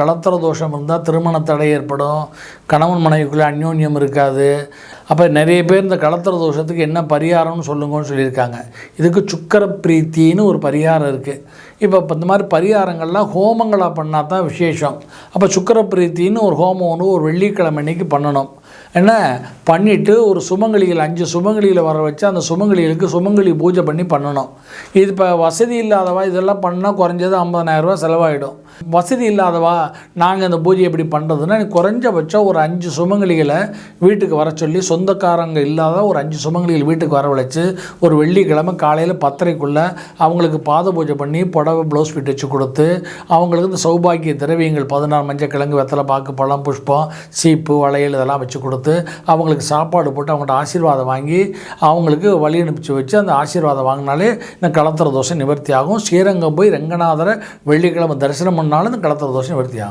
கலத்திர தோஷம் இருந்தால் திருமண தடை ஏற்படும். கணவன் மனைவிக்குள்ளே அந்யோன்யம் இருக்காது. அப்போ நிறைய பேர் இந்த கலத்திர தோஷத்துக்கு என்ன பரிகாரம்னு சொல்லுங்கன்னு சொல்லியிருக்காங்க. இதுக்கு சுக்கர பிரீத்தின்னு ஒரு பரிகாரம் இருக்குது இப்போ இப்போ இந்த மாதிரி பரிகாரங்கள்லாம் ஹோமங்களாக பண்ணால் தான் விசேஷம். அப்போ சுக்கர பிரீத்தின்னு ஒரு ஹோமம் ஒன்று ஒரு வெள்ளிக்கிழமை அன்னைக்கு பண்ணணும். என்ன? பண்ணிவிட்டு ஒரு சுமங்கலிகள் அஞ்சு சுமங்கலிகளை வர வச்சு அந்த சுமங்கலிகளுக்கு சுமங்கலி பூஜை பண்ணி பண்ணணும். இது இப்போ வசதி இல்லாதவா இதெல்லாம் பண்ணால் குறைஞ்சது ஐம்பதனாயிரரூபா செலவாகிடும் வசதி இல்லாதவா நாங்கள் இந்த பூஜை எப்படி பண்ணுறதுன்னா குறைஞ்சபட்சம் ஒரு அஞ்சு சுமங்கலிகளை வீட்டுக்கு வர சொல்லி சொந்தக்காரங்க இல்லாத ஒரு அஞ்சு சுமங்கலிகள் வீட்டுக்கு வரவழைச்சு ஒரு வெள்ளிக்கிழமை காலையில் பத்தரைக்குள்ளே அவங்களுக்கு பாத பூஜை பண்ணி புடவை ப்ளவுஸ் ஃபிட் வச்சு கொடுத்து அவங்களுக்கு இந்த சௌபாகிய திரவியங்கள் பதினாறு மஞ்சள் கிழங்கு வெத்தலை பாக்கு பழம் புஷ்பம் சீப்பு வளையல் இதெல்லாம் வச்சு கொடுத்து கொடுத்து அவங்களுக்கு சாப்பாடு போட்டு அவங்கள்ட்ட ஆசீர்வாதம் வாங்கி அவங்களுக்கு வழி அனுப்பிச்சு வச்சு அந்த ஆசீர்வாதம் வாங்கினாலே இந்த கலத்திர தோஷம் நிவர்த்தி ஆகும் ஸ்ரீரங்கம் போய் ரங்கநாதரை வெள்ளிக்கிழமை தரிசனம் பண்ணாலும் இந்த கலத்திர தோஷம் நிவர்த்தி ஆகும்